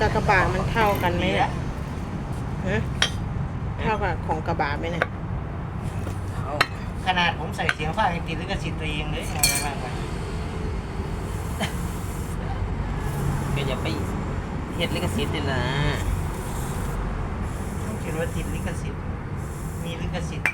กับกระบะมันเท่ากันไหมเนี่ยฮะเท่ากับของกระบะไหมเนี่ยเอาขนาดผมใส่เสียงฟ้ายังติดลิขสิทธิ์ตัวเองเลยอะไรบ้างวะก็อย่าไปเฮ็ดลิขสิทธิ์นี่ล่ะต้องเขียนว่าติดลิขสิทธิ์มีลิขสิทธิ์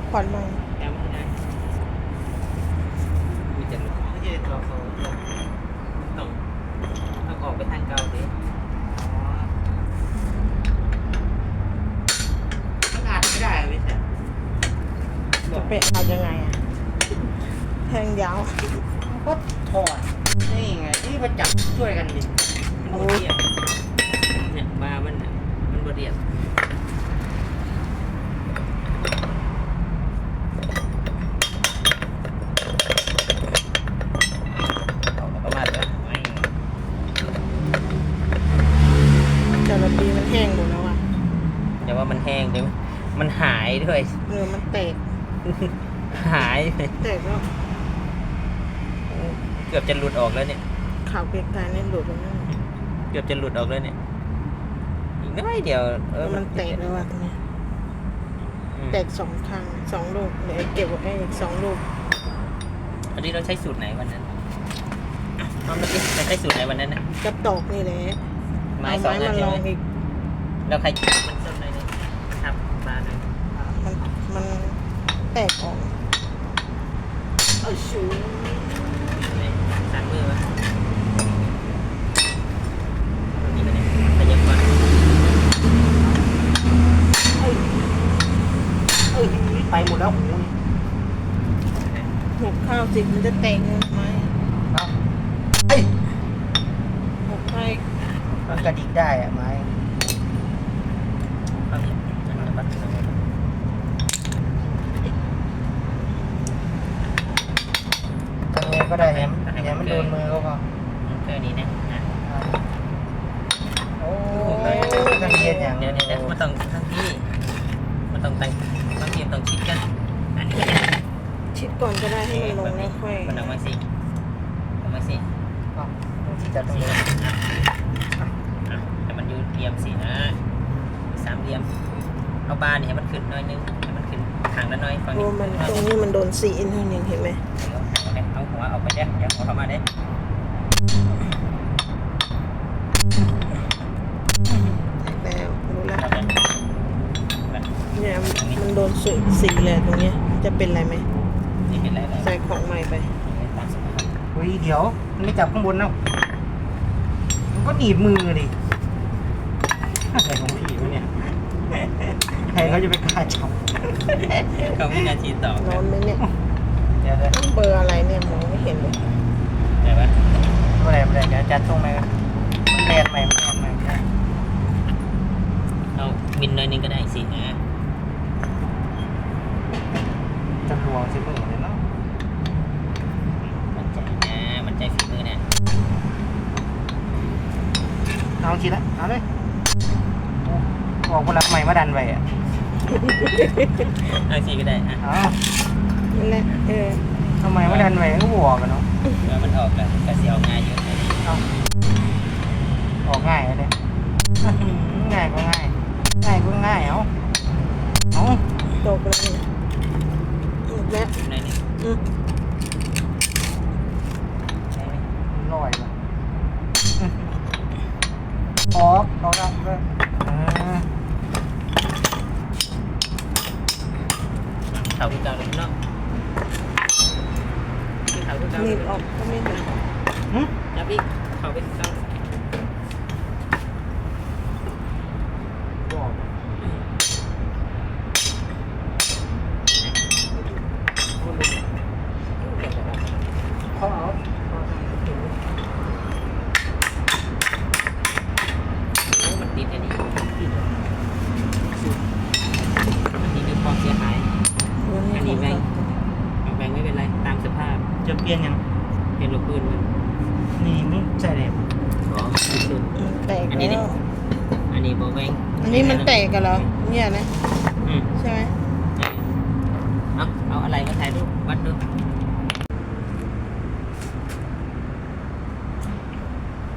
ขาตัวต้องต้องออกไปทางเก่าดิมันอาจไม่ได้เว้ยแต่จะไปเอายังไงอะแทงยาวก็ถอดนี่ไงนี่มาจับช่วยกันดิมันบ่เรียบเนี่ยบามันน่ะมันบ่เรียบ เอาประมาณนั้นไม่ แต่ละปีมันแห้งหมดแล้วอะ แต่ว่ามันแห้งเดี๋ยวมัน หายด้วยเนื้อมันแตก หายเลยแตกแล้วเกือบจะหลุดออกแล้วเนี่ย ข่าวเกลียกายเนี่ยหลุดแล้วนะเกือบจะหลุดออกแล้วเนี่ย อีกน้อยเดียวเออมันแตกแล้วอะตรงเนี้ยอืมแตกสองครั้งสองลูกเดี๋ยวเก็บไว้อีกสองลูกอันนี้เราใช้สูตรไหนวันนั้นอะเอาเมื่อกี้เราใช้สูตรไหนวันนั้นนะกระตอกนี่แหละไม้เอาสองไม้อันมาใช่ลอไหมงอีก แล้วใครมันส้นไหนเนี่ยทับมาเลยมันมัน แตกออกเอาชูเนี่ยสั่นมือวะนี่ก็เนี่ยขยับก่อนเอ้ยเอ้ยไปหมดแล้วหูหุบข้าวสิมันจะแตกเงินไหมเอาเฮ้ยหุบให้มันกระดิกได้อะไม้ เอาเนี่ยอันนี้ปัดเอาไว้ ทำไง ก็ได้แฮมแฮมมันโดนมือเขาก็แค่นี้นะอะโอ้ยทำเย็นอย่างเดี๋ยวเดี๋ยวเดี๋ยวมันต้องทั้งที่มันต้องตั้งบางทีมันต้องชิดกันอันนี้ชิดก่อนก็ได้ให้มันลงแล้วค่อยมันเอามาสิเอามาสิเอาต้องที่จัดตรงสินี้อะอะให้มันอยู่เหลี่ยมสินะสามเหลี่ยมเอาบานนี่ให้มันขึ้นหน้อยนึงให้มันขึ้นทางละหน้อยฝั่งโอ้นี้มันเอาตรงนี้มันโดนสีอินเท่านึงเห็นไหม เอาหัวเอาไปเด้อย่าหัวเข้ามาเด้แตกแล้วรู้แล้วเอาเด้แบบเนี่ยมันโดนสีสีเลยตรงเนี้ย จะเป็นอะไรไหมนี่เป็นไรเลยใส่ของใหม่ไปตามสภาพเฮ้ยเดี๋ยวมันไม่จับข้างบนแล้วมันก็หนีบมือดิอะไรของพี่วะเนี่ยใครเขาจะไปกล้าจับ เขาไม่นาทีต่อร้อนไหมเนี่ยเดี๋ยวเดี๋ยวเบอร์อะไรเนี่ยมองไม่เห็นเลยแต่ว่าเมื่อไหร่เมื่อไหร่เดี๋ยวจัดตรงไหนกันมันแลนใหม่มันแลนใหม่ไม่ได้เอาบินหน้อยนึงก็ได้สินะจะลวงสิมือเลยเนาะมันใจนะมันใจฝีมือเนี่ยเอาทีละเอาเลยโอ้บอกคนรักใหม่มาดันไปอะเอาสิก็ได้อะเอา นั่นแหละเออ ทำไมมาดันไปก็บอกกันเนาะเดี๋ยวมันออกกันก็เสียง่ายเยอะเลยเอาออกง่ายเลยอื้อหือง่ายก็ง่าย ง่ายก็ง่ายเอาเอา ตกแล้วเนี่ยหมดแล้ว หน้อยนึง อืม ได้ไหม ลอยว่ะอื้อหือออกออกแล้วเลยอ่า เขาคือเก่าเลยเนาะคือเขาคือเก่า หนีบออกก็ไม่เห็นหึจับอีกเขาไปคือเก่า จะเปลี่ยนยังเปลี่ยนลูกปืนมันนี่มึงใส่ได้ปะอ๋อสุด แตกอันนี้ดิอันนี้โบแบงอันนี้มันแตกกันเหรอเนี่ยนะใช่ไหมเอาเอาอะไรมาถ่ายรูปวัดดู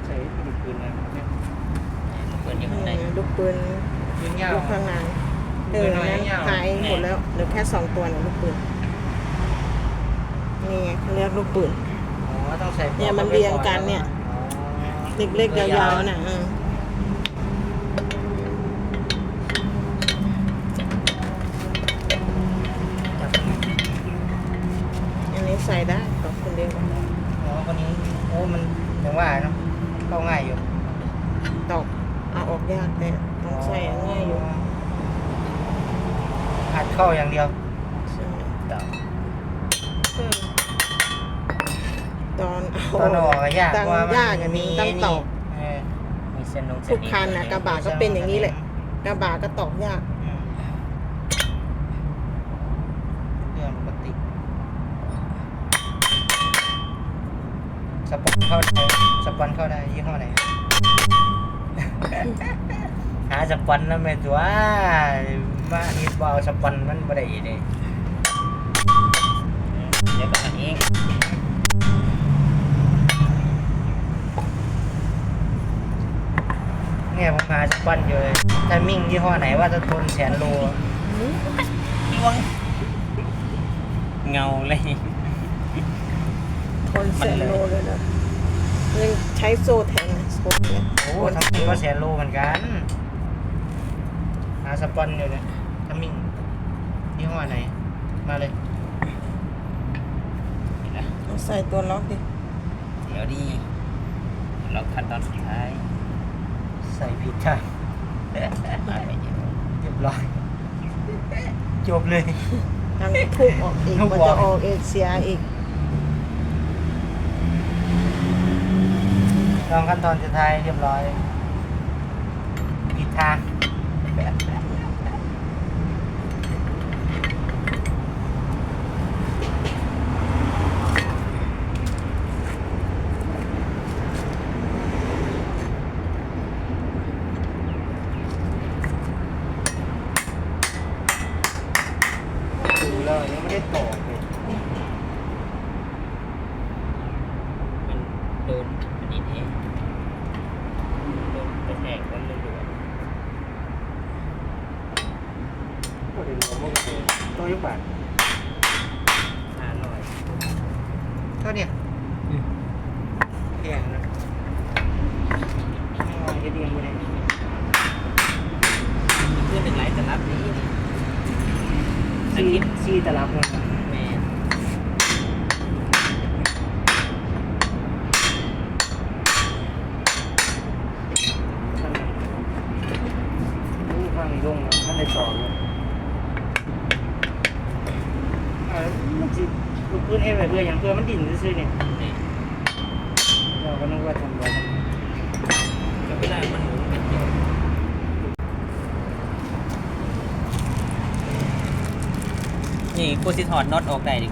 ใส่ลูกปืนนะเนี่ยเอย่มัได้ ลูกปืนยงยาว ลูงเออยาว หายหมดแล้วเหลือแค่สองตัวนะลูกปืน นี่ไงเขาเรียกลูกปืน อ๋อต้องใส่เนี่ยมันเรียงกันเนี่ยอ๋อเล็กๆยาวๆน่ะเอออันนี้ใส่ได้ขอบคุณเดียวกันอ๋อคนนี้โอ้มันอย่างว่าเนาะเข้าง่ายอยู่ตอกเอาออกยากแต่ต้องใส่ง่ายอยู่อัดเข้าอย่างเดียว ใช่ไหม ต่อ เออ ตอนเอาตอนออกอะยากตั้งว่ามันยากอันนี้ตั้งตอก เออมีเส้นนงเส้ทุนกนี้คันนะกระบะก็เป็นอย่างนี้แหละ กระบะก็ตอกยาก อืมเรื่องปกติสปอนเข้าได้สปอนเข้าได้ยี่ห้อไหนหาสปอนแล้วแม่ตัวมาฮิตบอลสปอนมันบ่ได้เด้เดี๋ยวก็อันเอง เนี่ยผมหาสปอนอยู่เลยไทมิ่งยี่ห้อไหนว่าจะทนแสนโลดวง เงาเลย ทนแสนโลเลยนะยังใช้โซ่แทงนะโซ่เนี่ยโอ้ทำมิ่งก็แสนโลเหมือนกัน หาสปอนอยู่เนี่ยทำมิ่งยี่ห้อไหน มาเลยเอาใส่ตัวล็อกดิ เดี๋ยวดีเราขั้นตอนสุดท้ายใส่ผิดค่ะมาไปเดี๋ยวเรียบร้อย จบเลย ทั้งทุบออกอีกทุบมันออก จะออกเอกเสียอีกลองขั้นตอนสุดท้ายเรียบร้อยผิดทาง ดูแล้วยังไม่ได้ตอกเลย มัน โดนอันนี้เองโดนกระแทกแล้วมันหลวมก็ได้รวมว่าเป็นตัวยุบบาทห้าร้อยเท่าเนี่ยแพงนะไม่ว่าจะเดียงไปไหนเพื่อนเป็นไรแต่รับนี้นี่ซีซีตลับนแม่ รู้ฟังอีกลงแล้วท่านได้สอบเลยอ่ามันจิลูกพื้นให้ไปเพื่ออย่างเพื่อมันดิ่นซื่อๆเนี่ย นี่ เราก็นึกว่าทำไว้ทำ ก็ไม่ได้มันหมุนเป็นเดียวนี่ กูสิถอดน็อตออกได้ดิยว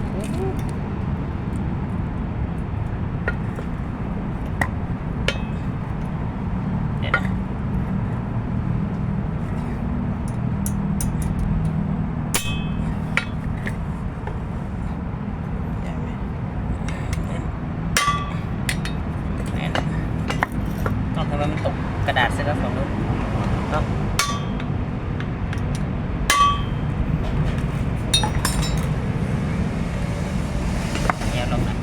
นะ ใช่ไหม แม่นต้องทำไมมันตกกระดาษเสร็จแล้วฝั่งนู้นเนาะแย่ลงนะ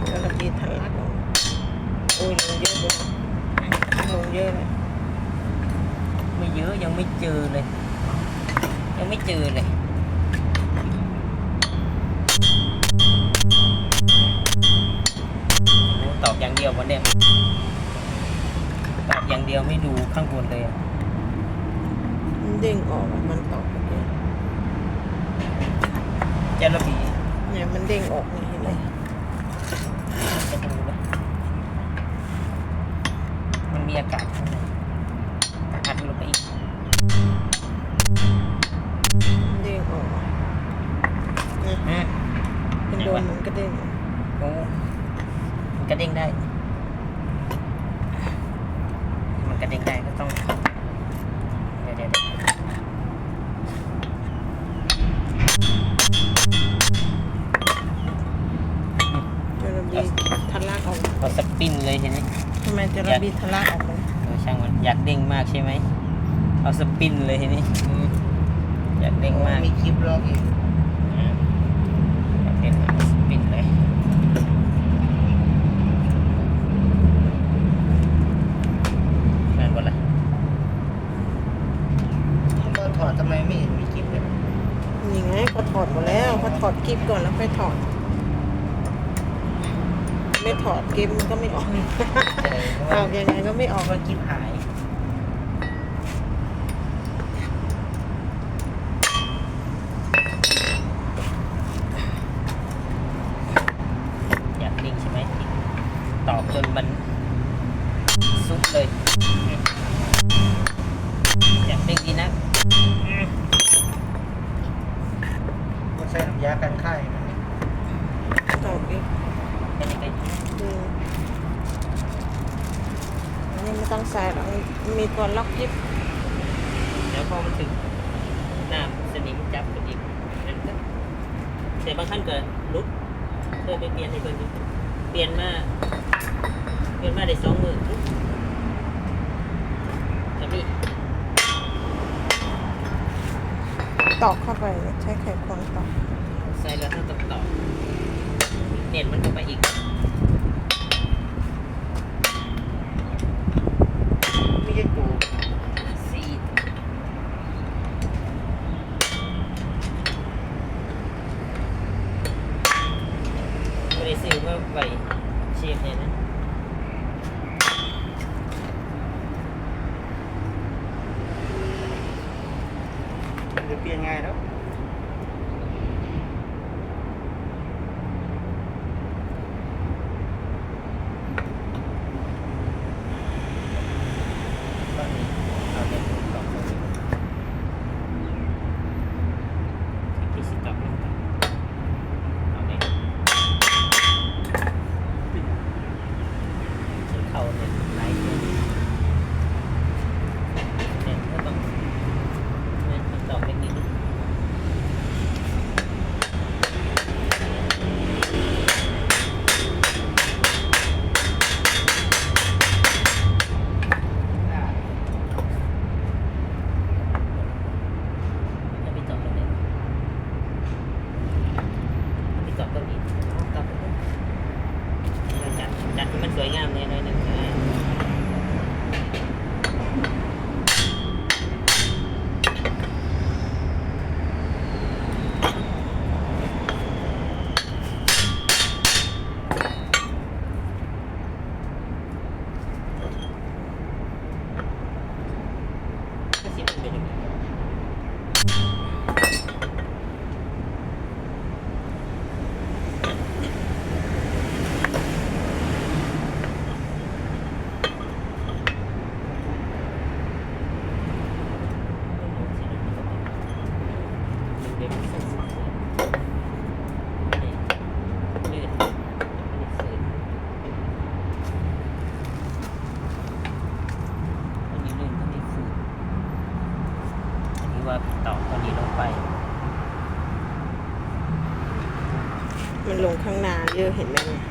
เดี๋ยวเรากีทันลักออกโอ้ยลงเยอะเลยลง เยอะเลยไม่เยอะยังไม่เจอเลย ยังไม่เจอเลยโอ้ตอบอย่างเดียววันเนี้ยตอบอย่างเดียวไม่ดูข้างบนเลยอะมันเด้งออกอะมันตอกแบบนี้เจะระบีเนี่ยมันเด้งออกนี่เห็นไหมจะดูนะมันมีอากาศ จะระบีทะลักออกเลยเออช่างมันอยากเด้งมากใช่ไหมเอาสปินเลยทีนี้อืมอยากเด้งมากมีคลิปลอกอีกอืมอยากเด้งมากสปินเลยนั่นหมดละก็ถอดทำไมไม่เห็นมีคลิปเลยนี่ไงเขาถอดหมดแล้วเขาถอดกิฟก่อนแล้วค่อยถอด ไม่ถอดกิฟมันก็ไม่ออกใช่เพราะ อว่าอกยังไงก็ไม่ออกเพราะว่าคลิปหาย อยากเด้งใช่ไหมตอบจนมันสุดเลย อยากเด้งดีนะก็ใช้น้ำยากันไข้นะถอดกิฟเป็นยังไงอืมอั นนี้ไม่ต้องใส่หรอกมีตัวล็อกกิฟเดี๋ยวพอมันถึงน้ำสนิมจับกันอีกนั่นก็แต่บางท่านเกิดรุดเคยไปเปลี่ยนให้เพิ่นอยู่เปลี่ยนมาเปลี่ยนมาได้สองมือจะมีตอกเข้าไปใช้ไขควงตอกใส่แล้วถ้าต้องต่อเน็ตมันเข้าไปอีก ไม่ใช่ตู ซีด ไปซื้อว่าไว้เชฟเนี่ยนะ มันจะเปลี่ยนง่ายแล้ว ตอนนี้เอาเน็ตต่อเข้าไปที่สิบต่อเข้าไปเอาเน็ตฉันเข้าเน็ตไลฟ์เนี่ยเน็ตก็ต้องเน็ตต้องต่อเทคนิค ถ้าไปจอดตรงนี้ถ้าไปจอดตรงนี้จอดตรงนี้เราจัดจัดให้มันสวยงามเลยหน่อยหนึ่งนะ ก็สิมันเป็นอย่างนี้เดี๋ยวมันสั่นๆนี่ลื่นนี่ฝืนอันนี้ลื่นอันนี้ฝืน อันนี้ ว่าต่อตอนนี้ลงไป มันลงข้างหน้าเยอะเห็นไหมเนี่ย